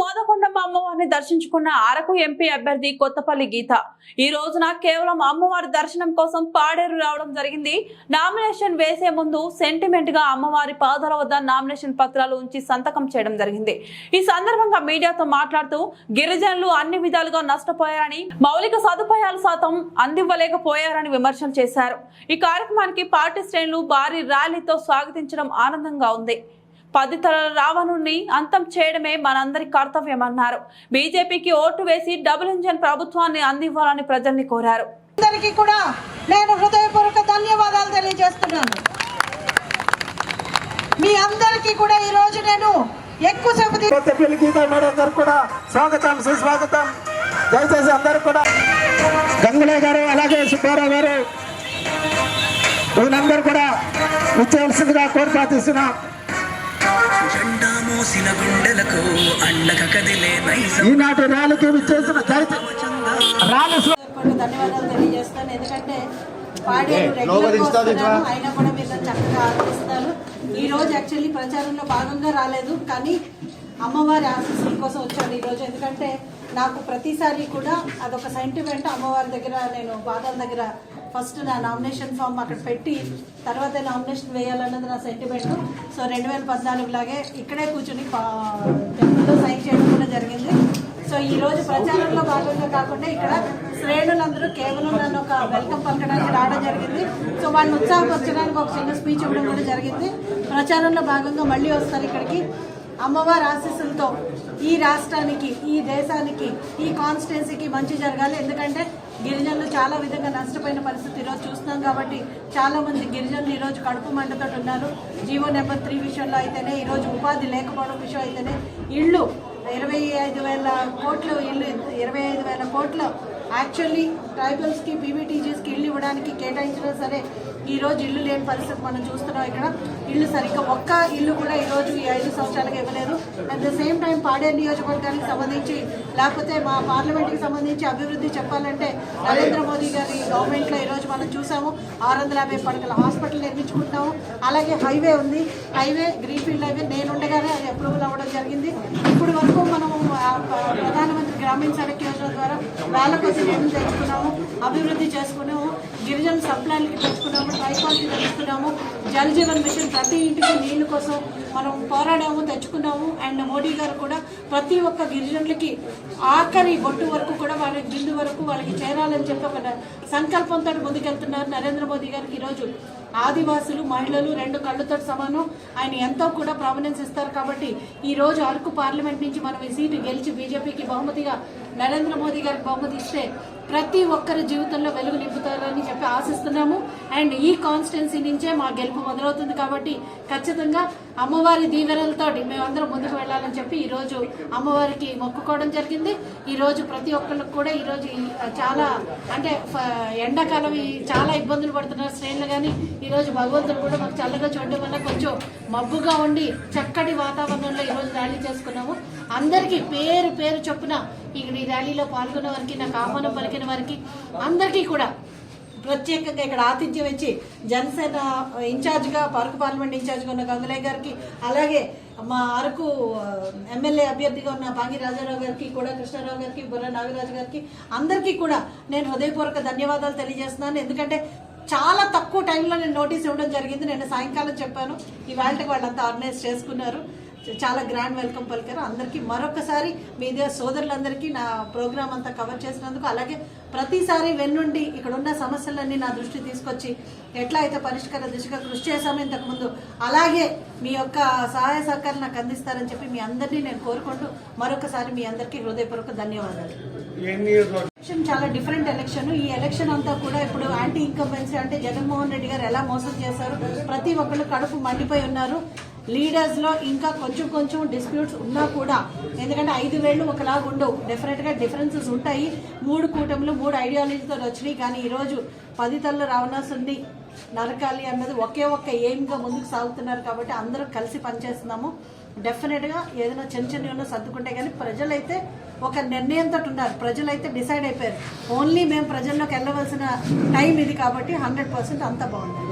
మోదకొండమ్మ అమ్మవారిని దర్శించుకున్న అరకు ఎంపీ అభ్యర్థి కొత్తపల్లి గీత. ఈ రోజున కేవలం అమ్మవారి దర్శనం కోసం పాడేరు రావడం జరిగింది. నామినేషన్ వేసే ముందు సెంటిమెంట్గా అమ్మవారి పాదాల వద్ద నామినేషన్ పత్రాలు ఉంచి సంతకం చేయడం జరిగింది. ఈ సందర్భంగా మీడియాతో మాట్లాడుతూ గిరిజనులు అన్ని విధాలుగా నష్టపోయారని మౌలిక సదుపాయాల శాతం అందివ్వలేకపోయారని విమర్శలు చేశారు. ఈ కార్యక్రమానికి పార్టీ శ్రేణులు భారీ ర్యాలీతో స్వాగతించడం ఆనందంగా ఉంది. పది తరాల రావణుణ్ణి అంతం చేయడమే మనందరి కర్తవ్యమన్నారు. బీజేపీకి ఓటు వేసి డబుల్ ఇంజన్ ప్రభుత్వాన్ని అందివ్వాలని ప్రజల్ని కోరారు. అందరికీ కూడా నేను హృదయపూర్వక ధన్యవాదాలు తెలియజేస్తున్నాను. మీ అందరికీ కూడా ఈ రోజు నేను ఎక్కువసేపు కొత్తపల్లి గీతా మేడం కూడా స్వాగతం సుస్వాగతం. దయచేసి అందరూ కూడా గంగులయ్య గారు అలాగే సుబ్బారావు గారు వీళ్ళందరూ కూడా ఇచ్చేవలసిందిగా కోరి ఈనాటి ర్యాలీకి కొన్ని ధన్యవాదాలు తెలియజేస్తాను. ఎందుకంటే కూడా మీరు చక్కగా ఆదరిస్తారు ఈ రోజు యాక్చువల్లీ ప్రచారంలో భాగంగా రాలేదు కానీ అమ్మవారి ఆశీస్సుల కోసం వచ్చాను ఈ రోజు. ఎందుకంటే నాకు ప్రతిసారి కూడా అదొక సెంటిమెంట్ అమ్మవారి దగ్గర నేను బాదల దగ్గర ఫస్ట్ నా నామినేషన్ ఫామ్ అక్కడ పెట్టి తర్వాత నామినేషన్ వేయాలన్నది నా సెంటిమెంట్. సో రెండు వేల పద్నాలుగు లాగే ఇక్కడే కూర్చుని టెంపుల్లో సైన్ చేయడం కూడా జరిగింది. సో ఈ రోజు ప్రచారంలో భాగంగా కాకుండా ఇక్కడ శ్రేణులందరూ కేవలం నన్ను ఒక వెల్కమ్ పలకడానికి రావడం జరిగింది. సో వాళ్ళని ఉత్సాహపరచడానికి ఒక చిన్న స్పీచ్ ఇవ్వడం కూడా జరిగింది. ప్రచారంలో భాగంగా మళ్ళీ వస్తారు ఇక్కడికి. అమ్మవారి ఆశీస్సులతో ఈ రాష్ట్రానికి ఈ దేశానికి ఈ కాన్స్టిట్యున్సీకి మంచి జరగాలి. ఎందుకంటే గిరిజనులు చాలా విధంగా నష్టపోయిన పరిస్థితి ఈరోజు చూస్తున్నాం కాబట్టి చాలామంది గిరిజనులు ఈరోజు కడుపు మంటతో ఉన్నారు. జీవో నెంబర్ త్రీ విషయంలో అయితేనే ఈరోజు ఉపాధి లేకపోవడం విషయం అయితేనే ఇళ్ళు ఇరవై ఐదు వేల కోట్లు ఇల్లు ఇరవై ఐదు వేల కోట్లు యాక్చువల్లీ ట్రైబల్స్కి పీవీటీజీస్కి ఇల్లు ఇవ్వడానికి కేటాయించినా సరే ఈ రోజు ఇల్లు లేని పరిస్థితి మనం చూస్తున్నాం ఇక్కడ. ఇల్లు సరిగ్గా ఒక్క ఇల్లు కూడా ఈరోజు ఈ ఐదు సంవత్సరాలకు ఇవ్వలేదు. At the same time Paderu నియోజకవర్గానికి సంబంధించి లేకపోతే మా పార్లమెంట్కి సంబంధించి అభివృద్ధి చెప్పాలంటే నరేంద్ర మోదీ గారి గవర్నమెంట్లో ఈరోజు మనం చూసాము. ఆరు వందల యాభై పడకల హాస్పిటల్ నిర్మించుకుంటున్నాము. అలాగే హైవే ఉంది. Highway greenfield highway. నేను ఉండగానే అది అప్రూవల్ అవ్వడం జరిగింది. ఇప్పుడు వరకు మనం ప్రధానమంత్రి గ్రామీణ సడక్ యోజన ద్వారా వేల కొద్ది నిధులు తెచ్చుకున్నాము అభివృద్ధి చేసుకున్నాము గిరిజన సప్లాన్లకి తెచ్చుకున్నాము ట్రైపాల్కి తెచ్చుకున్నాము జల్ జీవన్ మిషన్ ప్రతి ఇంటికి నీళ్ళు కోసం మనం పోరాడాము తెచ్చుకున్నాము. అండ్ మోడీ గారు కూడా ప్రతి ఒక్క గిరిజనులకి ఆఖరి బొట్టు వరకు కూడా వాళ్ళ గిండు వరకు వాళ్ళకి చేరాలని చెప్పి ఒక సంకల్పంతో ముందుకెళ్తున్నారు నరేంద్ర మోదీ గారికి ఈరోజు. ఆదివాసులు మహిళలు రెండు కళ్ళతో సమానం. ఆయన ఎంతో కూడా ప్రామినెన్స్ ఇస్తారు కాబట్టి ఈ రోజు అరకు పార్లమెంట్ నుంచి మనం ఈ సీటు గెలిచి బీజేపీకి బహుమతిగా నరేంద్ర మోదీ గారికి బహుమతి ఇస్తే ప్రతి ఒక్కరి జీవితంలో వెలుగు నింపుతారని చెప్పి ఆశిస్తున్నాము. అండ్ ఈ కాన్స్టిట్యున్సీ నుంచే మా గెలుపు మొదలవుతుంది కాబట్టి ఖచ్చితంగా అమ్మవారి దీవెనలతోటి మేమందరం ముందుకు వెళ్ళాలని చెప్పి ఈరోజు అమ్మవారికి మొక్కుకోవడం జరిగింది. ఈరోజు ప్రతి ఒక్కరికి కూడా ఈరోజు చాలా అంటే ఎండాకాలం చాలా ఇబ్బందులు పడుతున్నారు శ్రేణులు కానీ ఈరోజు భగవంతుడు కూడా మాకు చల్లగా చూడడం వల్ల కొంచెం మబ్బుగా ఉండి చక్కటి వాతావరణంలో ఈరోజు ర్యాలీ చేసుకున్నాము. అందరికీ పేరు పేరు చొప్పున ఇక్కడ ఈ ర్యాలీలో పాల్గొన్న వారికి నాకు ఆహ్వానం పలికిన వారికి అందరికీ కూడా ప్రత్యేకంగా ఇక్కడ ఆతిథ్యం ఇచ్చి జనసేన ఇన్ఛార్జ్గా పార్క్ పార్లమెంట్ ఇన్ఛార్జ్గా ఉన్న గంగులయ్య గారికి అలాగే మా అరకు ఎమ్మెల్యే అభ్యర్థిగా ఉన్న పాంగి రాజారావు గారికి కూడా కృష్ణారావు గారికి బుర్ర నాగరాజు గారికి అందరికీ కూడా నేను హృదయపూర్వక ధన్యవాదాలు తెలియజేస్తున్నాను. ఎందుకంటే చాలా తక్కువ టైంలో నేను నోటీస్ ఇవ్వడం జరిగింది. నేను సాయంకాలం చెప్పాను. ఇవాళకి వాళ్ళంతా ఆర్గనైజ్ చేసుకున్నారు. చాలా గ్రాండ్ వెల్కమ్ పలికారు అందరికీ మరొకసారి మీడియా సోదరులందరికీ నా ప్రోగ్రామ్ అంతా కవర్ చేసినందుకు అలాగే ప్రతిసారి వెన్నుండి ఇక్కడ ఉన్న సమస్యలన్నీ నా దృష్టి తీసుకొచ్చి ఎట్లా అయితే పరిష్కార దిశగా కృషి చేశామో ఇంతకుముందు అలాగే మీ యొక్క సహాయ సహకారం నాకు అందిస్తారని చెప్పి మీ అందరినీ నేను కోరుకుంటూ మరొకసారి మీ అందరికీ హృదయపూర్వక ధన్యవాదాలు. ఎలక్షన్ చాలా డిఫరెంట్ ఎలక్షన్ ఈ ఎలక్షన్ అంతా కూడా ఇప్పుడు యాంటీ ఇన్కంబెన్సీ అంటే జగన్మోహన్ రెడ్డి గారు ఎలా మోసం చేశారు? ప్రతి ఒక్కళ్ళు కడుపు మండిపోయి ఉన్నారు. లీడర్స్లో ఇంకా కొంచెం కొంచెం డిస్ప్యూట్స్ ఉన్నా కూడా ఎందుకంటే ఐదు వేళ్ళు ఒకలాగా ఉండవు. డెఫినెట్గా డిఫరెన్సెస్ ఉంటాయి. మూడు కూటములు మూడు ఐడియాలజీతో వచ్చినాయి. కానీ ఈరోజు పది తల్లు రావణాసుని నరకాలి అన్నది ఒకే ఒక్క ఎయిమ్గా ముందుకు సాగుతున్నారు కాబట్టి అందరూ కలిసి పనిచేస్తున్నాము. డెఫినెట్గా ఏదైనా చిన్న చిన్న ఉన్న సర్దుకుంటే కానీ ప్రజలైతే ఒక నిర్ణయంతో ఉన్నారు. ప్రజలైతే డిసైడ్ అయిపోయారు. ఓన్లీ మేము ప్రజల్లోకి వెళ్ళవలసిన టైం ఇది కాబట్టి హండ్రెడ్ పర్సెంట్ అంత బాగుంది.